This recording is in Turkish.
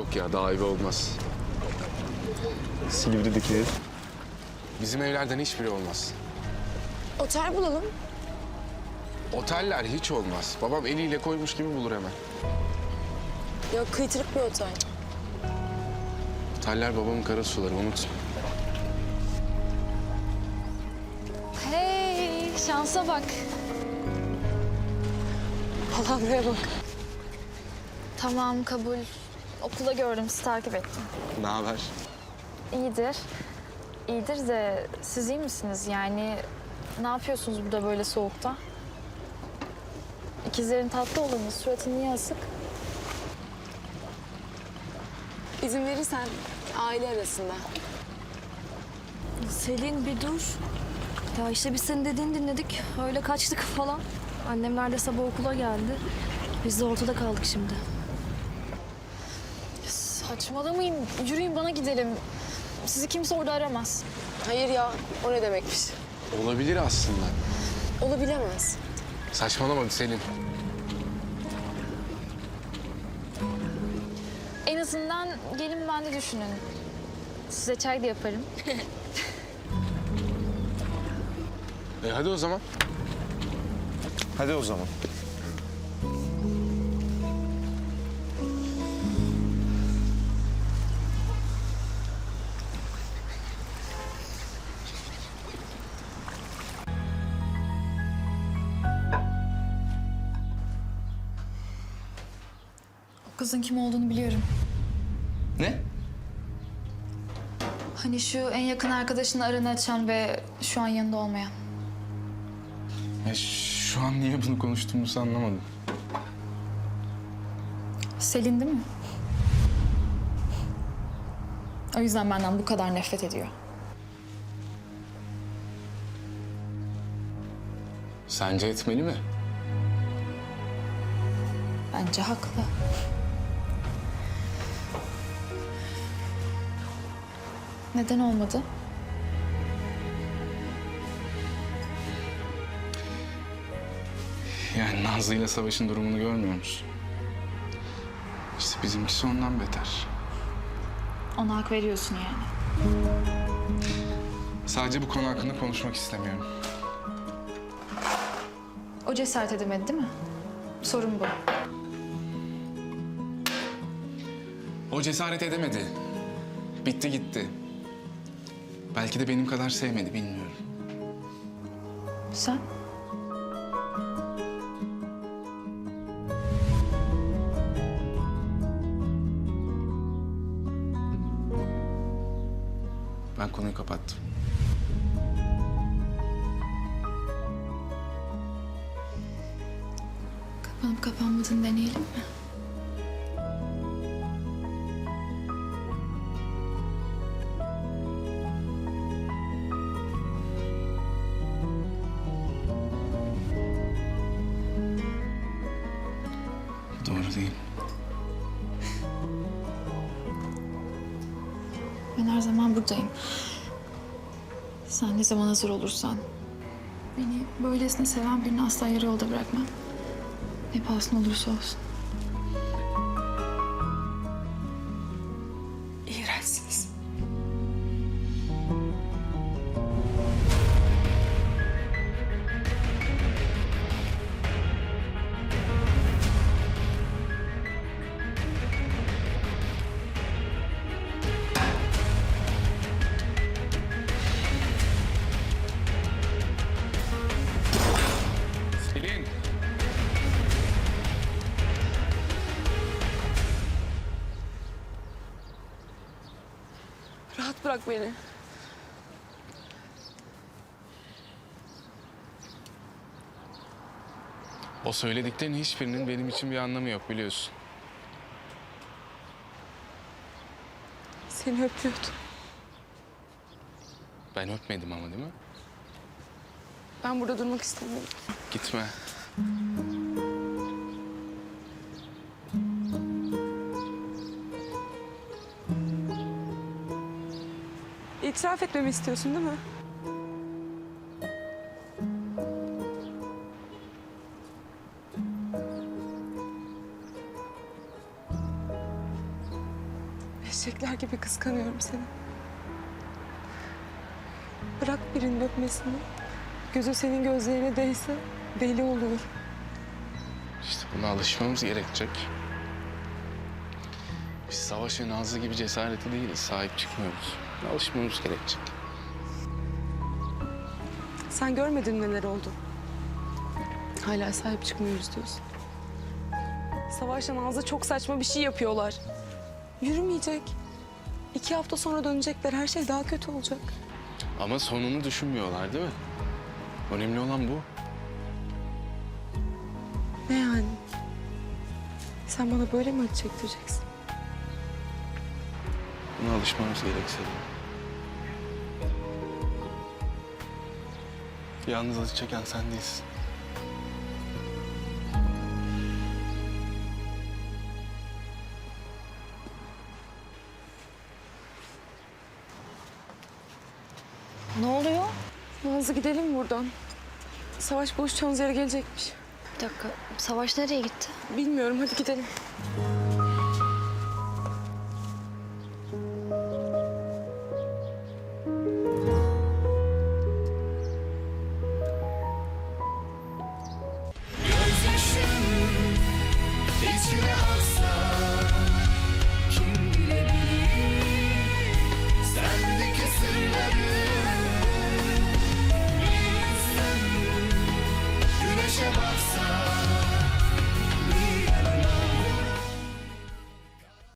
Yok ya daha evi olmaz. Silivri'deki ev. Bizim evlerden hiçbiri olmaz. Otel bulalım. Oteller hiç olmaz. Babam eliyle koymuş gibi bulur hemen. Yok kıytırık bir otel. Oteller babamın kara suları unut. Hey, şansa bak. Palavraya bak. Tamam, kabul. Okula gördüm, sizi takip ettim. Ne haber? İyidir. İyidir de siz iyi misiniz? Yani ne yapıyorsunuz burada böyle soğukta? İkizlerin tatlı olanı, suratı niye asık? İzin verirsen aile arasında. Selin bir dur. Ya işte biz senin dediğini dinledik. Öyle kaçtık falan. Annemler de sabah okula geldi. Biz de ortada kaldık şimdi. Saçmalamayın, yürüyün bana gidelim. Sizi kimse orada aramaz. Hayır ya o ne demekmiş? Olabilir aslında. Olabilemez. Saçmalama Selin. En azından gelin bende düşünün. Size çay da yaparım. E hadi o zaman. Hadi o zaman. Kızın kim olduğunu biliyorum. Ne? Hani şu en yakın arkadaşının aranı açan ve şu an yanında olmayan. Ya şu an niye bunu konuştuğumuzu anlamadım. Selin değil mi? O yüzden benden bu kadar nefret ediyor. Sence etmeli mi? Bence haklı. Neden olmadı? Yani Nazlı ile Savaş'ın durumunu görmüyor musun? İşte bizimkisi ondan beter. Ona hak veriyorsun yani. Sadece bu konu hakkında konuşmak istemiyorum. O cesaret edemedi değil mi? Sorun bu. O cesaret edemedi. Bitti gitti. Belki de benim kadar sevmedi bilmiyorum. Sen? Ben konuyu kapattım. Kapanıp kapanmadığını deneyelim mi? Ben her zaman buradayım. Sen ne zaman hazır olursan. Beni böylesine seven birini asla yarı yolda bırakmam. Ne pahasına olursa olsun. Bırak beni. O söylediklerin hiçbirinin benim için bir anlamı yok biliyorsun. Seni öpüyordum. Ben öpmedim ama değil mi? Ben burada durmak istemiyorum. Gitme. İtiraf etmemi istiyorsun değil mi? Çiçekler gibi kıskanıyorum seni. Bırak birinin öpmesini. Gözü senin gözlerine değse deli oluyorum. İşte buna alışmamız gerekecek. Biz Savaş ve Nazlı gibi cesareti değiliz, sahip çıkmıyoruz. Alışmamız gerekecek. Sen görmedin neler oldu. Hala sahip çıkmıyoruz diyorsun. Savaş'la Nazlı çok saçma bir şey yapıyorlar. Yürümeyecek. İki hafta sonra dönecekler. Her şey daha kötü olacak. Ama sonunu düşünmüyorlar değil mi? Önemli olan bu. Ne yani? Sen bana böyle mi acı çektireceksin? Buna alışmamız gerekse de. Yalnız acı çeken sen değilsin. Ne oluyor? Nazlı gidelim buradan. Savaş buluşacağımız yere gelecekmiş. Bir dakika. Savaş nereye gitti? Bilmiyorum hadi gidelim.